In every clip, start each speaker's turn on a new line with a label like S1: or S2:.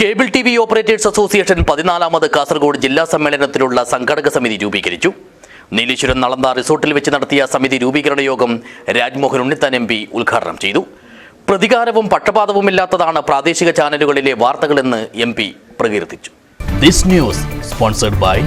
S1: Cable T V operators association പതിനാലാമത് Kasaragod ജില്ലാ സമ്മേളനത്തിലുള്ള സംഘടക സമിതി രൂപീകരിച്ചു. നീലേശ്വരം നളന്ത റിസോർട്ടിൽ വെച്ച് നടത്തിയ സമിതി രൂപീകരണ യോഗം രാജ്മോഹൻ ഉണ്ണിത്താൻ എം പി ഉദ്ഘാടനം ചെയ്തു. പ്രതികാരവും പക്ഷപാതവുമില്ലാത്തതാണ് പ്രാദേശിക ചാനലുകളിലെ വാർത്തകളെന്ന് എം പി പ്രകീർത്തിച്ചു. ദിസ് ന്യൂസ് സ്പോൺസർഡ് ബൈ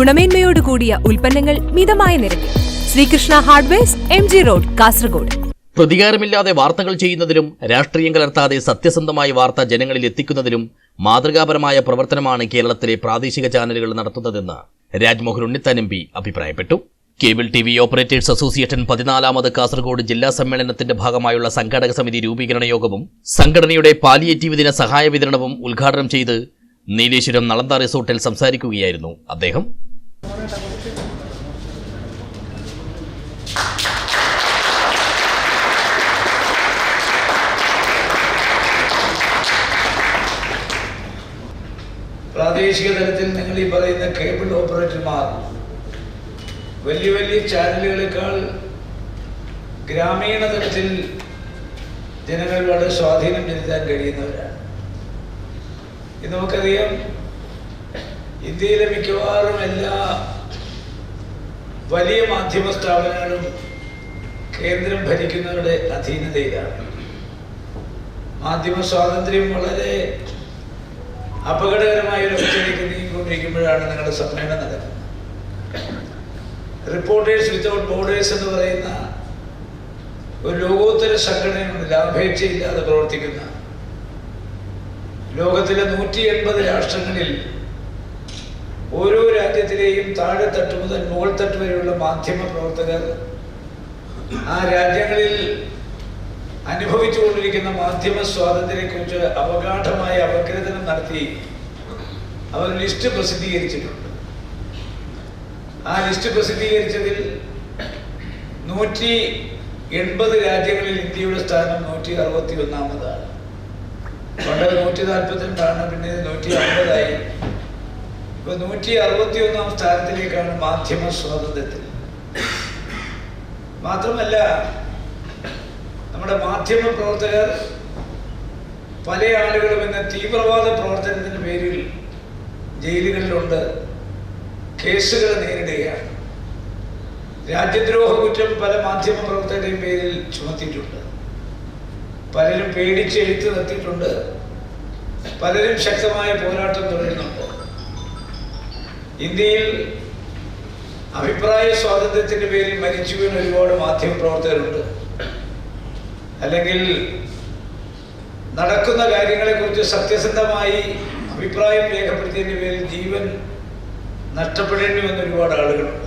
S2: ഗുണമേന്മയോട് കൂടിയ ഉൽപ്പന്നങ്ങൾ മിതമായ നിരക്കിൽ. Sreekrishna hardwares M G road Kasaragod.
S1: പ്രതികാരമില്ലാതെ വാർത്തകൾ ചെയ്യുന്നതിലും രാഷ്ട്രീയം കലർത്താതെ സത്യസന്ധമായ വാർത്ത ജനങ്ങളിൽ എത്തിക്കുന്നതിലും മാതൃകാപരമായ പ്രവർത്തനമാണ് കേരളത്തിലെ പ്രാദേശിക ചാനലുകൾ നടത്തുന്നതെന്ന് രാജ്മോഹൻ ഉണ്ണിത്താൻ എം പി അഭിപ്രായപ്പെട്ടു. Cable T V operators association പതിനാലാമത് Kasaragod ജില്ലാ സമ്മേളനത്തിന്റെ ഭാഗമായുള്ള സംഘാടക സമിതി രൂപീകരണ യോഗവും സംഘടനയുടെ പാലിയേറ്റീവ് ദിന സഹായ വിതരണവും ഉദ്ഘാടനം ചെയ്ത് നീലേശ്വരം നളന്ത റിസോർട്ടിൽ സംസാരിക്കുകയായിരുന്നു അദ്ദേഹം.
S3: പ്രാദേശിക തലത്തിൽ നിങ്ങൾ ഈ പറയുന്ന കേബിൾ ഓപ്പറേറ്റർമാർ വലിയ വലിയ ചാനലുകളെക്കാൾ ഗ്രാമീണ തലത്തിൽ ജനങ്ങൾ സ്വാധീനം ചെലുത്താൻ കഴിയുന്നവരാണ്. ഇത് നമുക്കറിയാം ഇന്ത്യയിലെ മിക്കവാറും എല്ലാ വലിയ മാധ്യമ സ്ഥാപനങ്ങളും കേന്ദ്രം ഭരിക്കുന്നവരുടെ അധീനതയിലാണ്. മാധ്യമ സ്വാതന്ത്ര്യം വളരെ അപകടകരമായ ഒരു അവസ്ഥയിലേക്ക് നീങ്ങിക്കൊണ്ടിരിക്കുമ്പോഴാണ് നിങ്ങളുടെ സമ്മേളനം നടക്കുന്നത്. റിപ്പോർട്ടേഴ്സ് വിത്തൗട്ട് ബോർഡേഴ്സ് എന്ന് പറയുന്ന ഒരു ലോകോത്തര സംഘടനയുണ്ട്. ലാഭേച്ഛയില്ലാതെ പ്രവർത്തിക്കുന്ന ലോകത്തിലെ നൂറ്റി എൺപത് രാഷ്ട്രങ്ങളിൽ ഓരോ രാജ്യത്തിലെയും താഴെത്തട്ട് മുതൽ മുകൾ തട്ട് വരെയുള്ള മാധ്യമ പ്രവർത്തകർ ആ രാജ്യങ്ങളിൽ അനുഭവിച്ചുകൊണ്ടിരിക്കുന്ന മാധ്യമ സ്വാതന്ത്ര്യത്തെക്കുറിച്ച് അവഗാഠമായ അപഗ്രഥനം നടത്തി അവർ ലിസ്റ്റ് പ്രസിദ്ധീകരിച്ചിട്ടുണ്ട്. ആ ലിസ്റ്റ് പ്രസിദ്ധീകരിച്ചതിൽ നൂറ്റി എൺപത് രാജ്യങ്ങളിൽ ഇന്ത്യയുടെ സ്ഥാനം നൂറ്റി അറുപത്തി ഒന്നാമതാണ് പണ്ട് നൂറ്റി നാൽപ്പത്തിരണ്ടാണ് പിന്നെ നൂറ്റി അമ്പതായി ഇപ്പൊ നൂറ്റി അറുപത്തി ഒന്നാം സ്ഥാനത്തിലേക്കാണ് മാധ്യമ സ്വാതന്ത്ര്യത്തിൽ. മാത്രമല്ല നമ്മുടെ മാധ്യമ പ്രവർത്തകർ പല ആളുകളും ഇന്ന് തീവ്രവാദ പ്രവർത്തനത്തിന് പേരിൽ ജയിലുകളിലുണ്ട്. കേസുകൾ നേരിടുകയാണ്. രാജ്യദ്രോഹ കുറ്റം പല മാധ്യമ പ്രവർത്തകരുടെയും പേരിൽ ചുമത്തിയിട്ടുണ്ട്. പലരും പേടിച്ച് എഴുത്ത് നിർത്തിയിട്ടുണ്ട്. പലരും ശക്തമായ പോരാട്ടം തുടരുന്നുണ്ട്. ഇന്ത്യയിൽ അഭിപ്രായ സ്വാതന്ത്ര്യത്തിന്റെ പേരിൽ മരിച്ചു വീണ ഒരുപാട് മാധ്യമ പ്രവർത്തകരുണ്ട്. അല്ലെങ്കിൽ നടക്കുന്ന കാര്യങ്ങളെക്കുറിച്ച് സത്യസന്ധമായി അഭിപ്രായം രേഖപ്പെടുത്തിയതിന്റെ പേരിൽ ജീവൻ നഷ്ടപ്പെടേണ്ടി വന്ന ഒരുപാട് ആളുകളുണ്ട്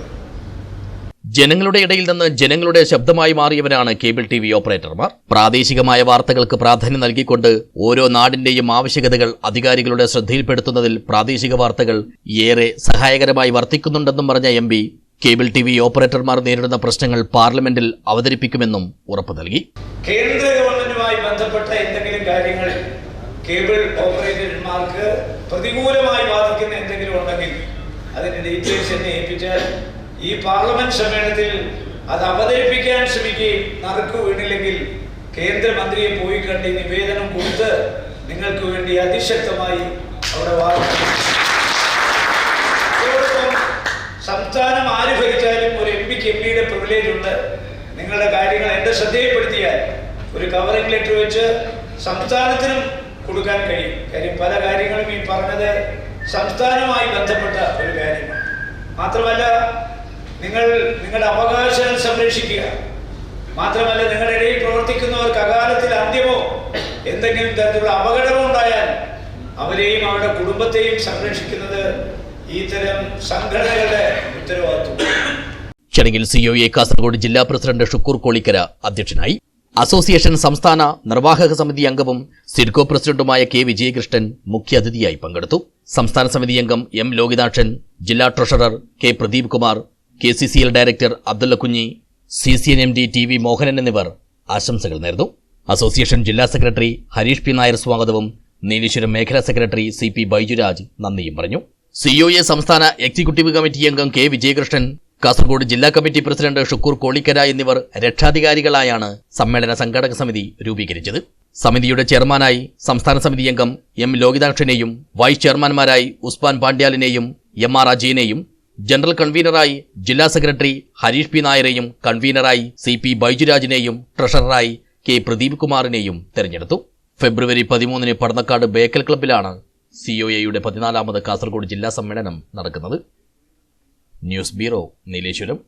S1: ജനങ്ങളുടെ ഇടയിൽ നിന്ന് ജനങ്ങളുടെ ശബ്ദമായി മാറിയവരാണ് കേബിൾ ടി വി ഓപ്പറേറ്റർമാർ. പ്രാദേശികമായ വാർത്തകൾക്ക് പ്രാധാന്യം നൽകിക്കൊണ്ട് ഓരോ നാടിന്റെയും ആവശ്യകതകൾ അധികാരികളുടെ ശ്രദ്ധയിൽപ്പെടുത്തുന്നതിൽ പ്രാദേശിക വാർത്തകൾ ഏറെ സഹായകരമായി വർത്തിക്കുന്നുണ്ടെന്നും പറഞ്ഞ എം കേബിൾ ടി വി ഓപ്പറേറ്റർമാർ നേരിടുന്ന പ്രശ്നങ്ങൾ പാർലമെന്റിൽ അവതരിപ്പിക്കുമെന്നും ഉറപ്പു നൽകി.
S3: കേന്ദ്ര ഗവൺമെന്റുമായി ബന്ധപ്പെട്ട എന്തെങ്കിലും കാര്യങ്ങൾ കേബിൾ ഓപ്പറേറ്റർമാർക്ക് പ്രതികൂലമായി ബാധിക്കുന്ന എന്തെങ്കിലും ഉണ്ടെങ്കിൽ അതിന്റെ ഡീറ്റെയിൽസ് എന്നെ ഏൽപ്പിച്ചാൽ ഈ പാർലമെന്റ് സമ്മേളനത്തിൽ അത് അവതരിപ്പിക്കാൻ ശ്രമിക്കുകയും നറുക്ക് വീണില്ലെങ്കിൽ കേന്ദ്രമന്ത്രിയെ പോയി കണ്ട് നിവേദനം കൊടുത്ത് നിങ്ങൾക്ക് വേണ്ടി അതിശക്തമായി അവിടെ വാദിക്കും സംസ്ഥാനം ആര് ഭരിച്ചാലും ഒരു എം പിക്ക് എം പിയുടെ പ്രിവിലേജ് ഉണ്ട്. നിങ്ങളുടെ കാര്യങ്ങൾ എന്റെ ശ്രദ്ധയിൽപ്പെടുത്തിയാൽ ഒരു കവറിംഗ് ലെറ്റർ വെച്ച് സംസ്ഥാനത്തിനും കൊടുക്കാൻ കഴിയും. കാര്യം പല കാര്യങ്ങളും ഈ പറഞ്ഞത് സംസ്ഥാനവുമായി ബന്ധപ്പെട്ട ഒരു കാര്യമാണ്. മാത്രമല്ല നിങ്ങൾ നിങ്ങളുടെ അവകാശം സംരക്ഷിക്കുക. മാത്രമല്ല നിങ്ങളുടെ ഇടയിൽ പ്രവർത്തിക്കുന്നവർക്ക് അകാലത്തിൽ അന്ത്യമോ എന്തെങ്കിലും തരത്തിലുള്ള അപകടമോ ഉണ്ടായാൽ അവരെയും അവരുടെ കുടുംബത്തെയും സംരക്ഷിക്കുന്നത് ഇത്തരം ഉത്തരവാദിത്വം.
S1: ചടങ്ങിൽ സിഒഎ കാസർഗോഡ് ജില്ലാ പ്രസിഡന്റ് ഷുക്കൂർ കോളിക്കര അധ്യക്ഷനായി. അസോസിയേഷൻ സംസ്ഥാന നിർവാഹക സമിതി അംഗവും സിഡ്കോ പ്രസിഡന്റുമായ കെ വിജയകൃഷ്ണൻ മുഖ്യാതിഥിയായി പങ്കെടുത്തു. സംസ്ഥാന സമിതി അംഗം എം ലോകിതാക്ഷൻ ജില്ലാ treasurer K Pradeep Kumar K C C L director Abdulla Kunhi C C N M D T V Mohanan എന്നിവർ ആശംസകൾ നേർന്നു. അസോസിയേഷൻ ജില്ലാ സെക്രട്ടറി ഹരീഷ് പി നായർ സ്വാഗതവും നീലേശ്വരം മേഖലാ സെക്രട്ടറി സി പി ബൈജുരാജ് നന്ദിയും പറഞ്ഞു. സിഒഎ സംസ്ഥാന എക്സിക്യൂട്ടീവ് കമ്മിറ്റി അംഗം കെ വിജയകൃഷ്ണൻ കാസർഗോഡ് ജില്ലാ കമ്മിറ്റി പ്രസിഡന്റ് ഷുക്കൂർ കോളിക്കര എന്നിവർ രക്ഷാധികാരികളായാണ് സമ്മേളന സംഘാടക സമിതി രൂപീകരിച്ചത്. സമിതിയുടെ ചെയർമാനായി സംസ്ഥാന സമിതി അംഗം എം ലോകിതാക്ഷനെയും വൈസ് ചെയർമാൻമാരായി ഉസ്മാൻ പാണ്ഡ്യാലിനെയും എം ആർ അജയനെയും ജനറൽ കൺവീനറായി ജില്ലാ സെക്രട്ടറി ഹരീഷ് പി നായരെയും കൺവീനറായി സി പി ബൈജുരാജിനെയും ട്രഷററായി കെ പ്രദീപ് കുമാറിനെയും തെരഞ്ഞെടുത്തു. ഫെബ്രുവരി പതിമൂന്നിന് പടന്നക്കാട് ബേക്കൽ ക്ലബ്ബിലാണ് സി ഒ എയുടെ പതിനാലാമത് കാസർഗോഡ് ജില്ലാ സമ്മേളനം നടക്കുന്നത്. News bureau Nileshwaram.